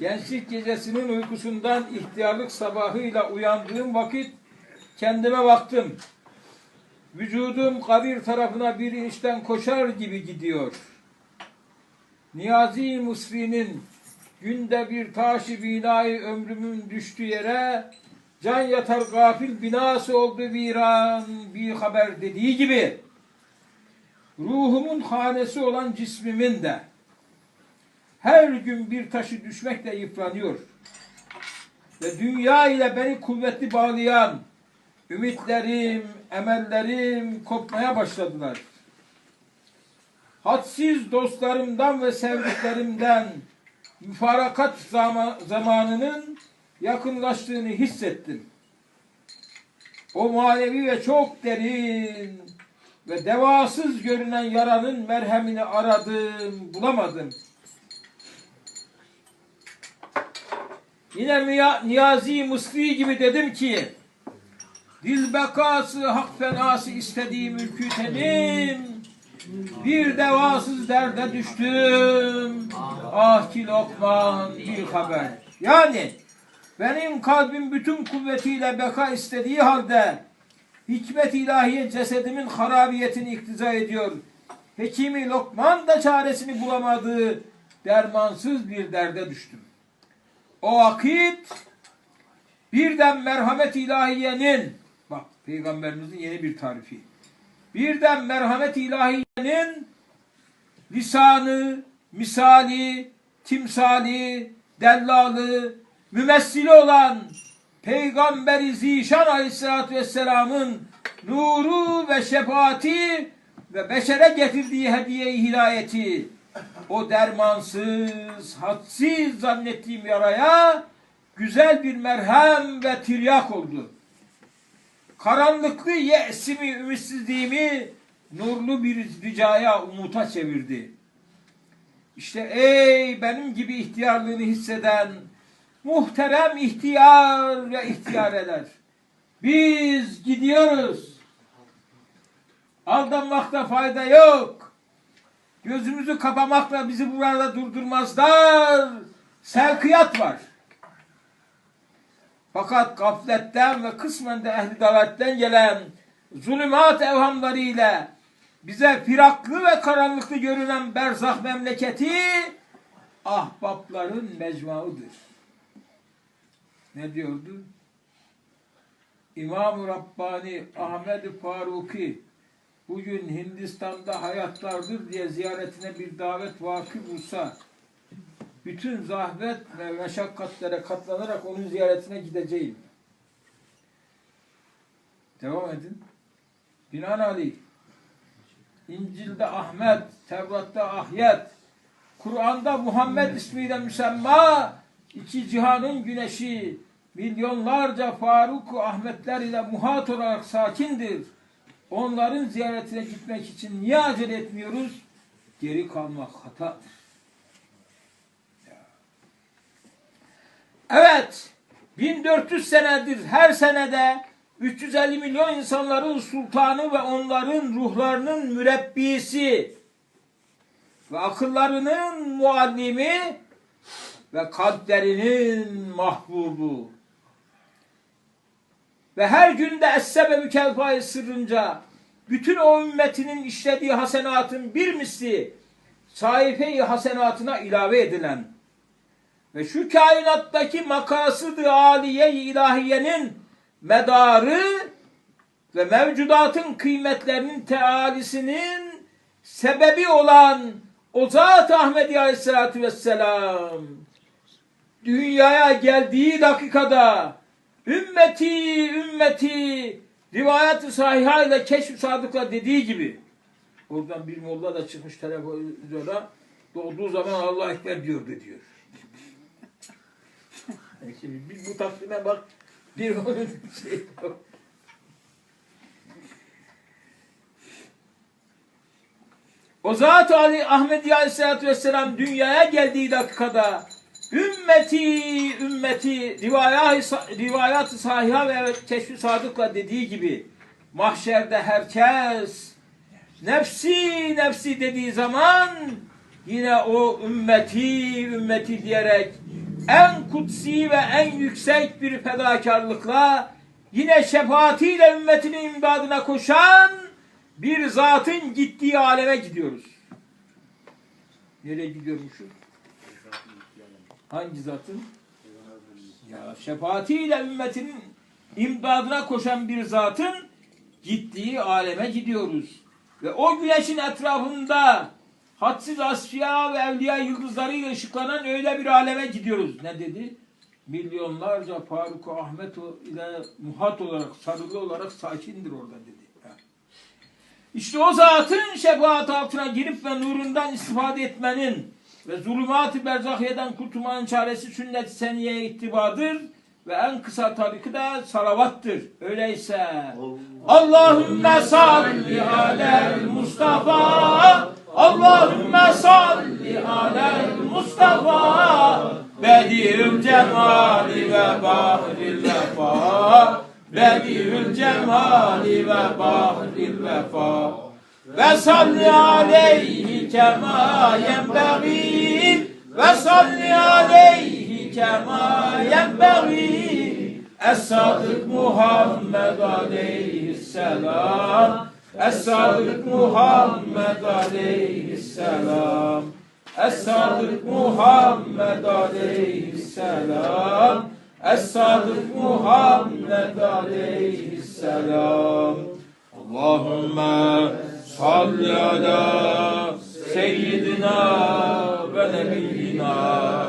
Gençlik gecesinin uykusundan ihtiyarlık sabahıyla uyandığım vakit kendime baktım. Vücudum kabir tarafına bir inişten koşar gibi gidiyor. Niyazi Musri'nin günde bir taşı binayı ömrümün düştüğü yere can yatar gafil binası oldu viran bir haber dediği gibi ruhumun hanesi olan cismimin de her gün bir taşı düşmekle yıpranıyor. Ve dünya ile beni kuvvetli bağlayan ümitlerim, emellerim kopmaya başladılar. Hadsiz dostlarımdan ve sevdiklerimden müfarakat zama- zamanının yakınlaştığını hissettim. O manevi ve çok derin ve devasız görünen yaranın merhemini aradım, bulamadım. Yine Niyazi Mısri gibi dedim ki, dil bekası hak fenası istediği mülkü tenim, bir devasız derde düştüm, ah ki lokman bir haber. Yani benim kalbim bütün kuvvetiyle beka istediği halde, hikmet ilahiye cesedimin harabiyetini iktiza ediyor. Hekimi Lokman da çaresini bulamadığı dermansız bir derde düştüm. O vakit birden merhamet ilahiyenin bak peygamberimizin yeni bir tarifi. Birden merhamet ilahiyenin lisanı, misali, timsali, dellalı, mümessili olan Peygamberi Zişan Aleyhisselatü Vesselam'ın nuru ve şefaati ve beşere getirdiği hediye-i hidayeti o dermansız, hadsiz zannettiğim yaraya güzel bir merhem ve tiryak oldu. Karanlıklı ye'simi, ümitsizliğimi nurlu bir ricaya, umuta çevirdi. İşte ey benim gibi ihtiyarlığını hisseden muhterem ihtiyar ve ihtiyareler. Biz gidiyoruz. Aldanmakta fayda yok. Gözümüzü kapamakla bizi burada durdurmazlar. Sevkiyat var. Fakat gafletten ve kısmen de ehli dalatten gelen zulümat evhamlarıyla bize firaklı ve karanlıklı görünen berzah memleketi ahbapların mecmuaıdır. Ne diyordu? İmam-ı Rabbani Ahmed Faruki bugün Hindistan'da hayatlardır diye ziyaretine bir davet vakı bulsa bütün zahmet ve meşakkatlere katlanarak onun ziyaretine gideceğim. Devam edin. Binaenaleyh İncil'de Ahmet, Tevrat'ta Ahyet, Kur'an'da Muhammed ismiyle müsemma iki cihanın güneşi milyonlarca Faruk Ahmetler ile muhat olarak sakindir. Onların ziyaretine gitmek için niye acele etmiyoruz? Geri kalmak hatadır. Evet, 1400 senedir her senede 350 milyon insanların sultanı ve onların ruhlarının mürebbisi ve akıllarının muallimi ve kalplerinin mahbubu ve her günde essebe mükelfayı sırrınca bütün o ümmetinin işlediği hasenatın bir misli sahife-i hasenatına ilave edilen ve şu kainattaki makasıd-ı aliye-i ilahiyenin medarı ve mevcudatın kıymetlerinin tealisinin sebebi olan o Zat Ahmedi Aleyhisselatü Vesselam dünyaya geldiği dakikada ümmeti ümmeti rivayet-i sahiha ile keşf-i sadıkla dediği gibi oradan bir molla da çıkmış televizyona doğduğu zaman Allah Ekber diyordu diyor. Şimdi bir bu takvime bak bir onun şey. O zat Ali Ahmedi Aleyhisselatü Vesselam dünyaya geldiği dakikada ümmeti ümmeti rivayat rivayat sahiha ve keşfi sadıkla dediği gibi mahşerde herkes nefsi nefsi dediği zaman yine o ümmeti ümmeti diyerek en kutsi ve en yüksek bir fedakarlıkla yine şefaatiyle ümmetinin imdadına koşan bir zatın gittiği aleme gidiyoruz. Nereye gidiyormuşuz? Hangi zatın? Ya şefaatiyle ümmetinin imdadına koşan bir zatın gittiği aleme gidiyoruz. Ve o güneşin etrafında hadsiz asfiya ve evliya yıldızlarıyla ışıklanan öyle bir aleme gidiyoruz. Ne dedi? Milyonlarca Faruk Ahmet ile muhat olarak, sarılı olarak sakindir orada dedi. İşte o zatın şefaat altına girip ve nurundan istifade etmenin ve zulümat-ı berzahiyeden kurtulmanın çaresi sünnet-i seniyeye ittibadır ve en kısa tariki de salavattır. Öyleyse Allahümme salli alel Mustafa. Allahümme salli alel Mustafa. Bediül cemali ve bahril vefa. Bediül cemali ve bahril vefa. Ve salli aleyhi kema yenbeği ve salli aleyhi kema yenbeği Es-Sadık Muhammed aleyhisselam. Es-Sadık Muhammed aleyhisselam. Es-Sadık Muhammed aleyhisselam. Es-Sadık Muhammed aleyhisselam. Allahümme salli ala seyyidina ve nebiyyina Oh.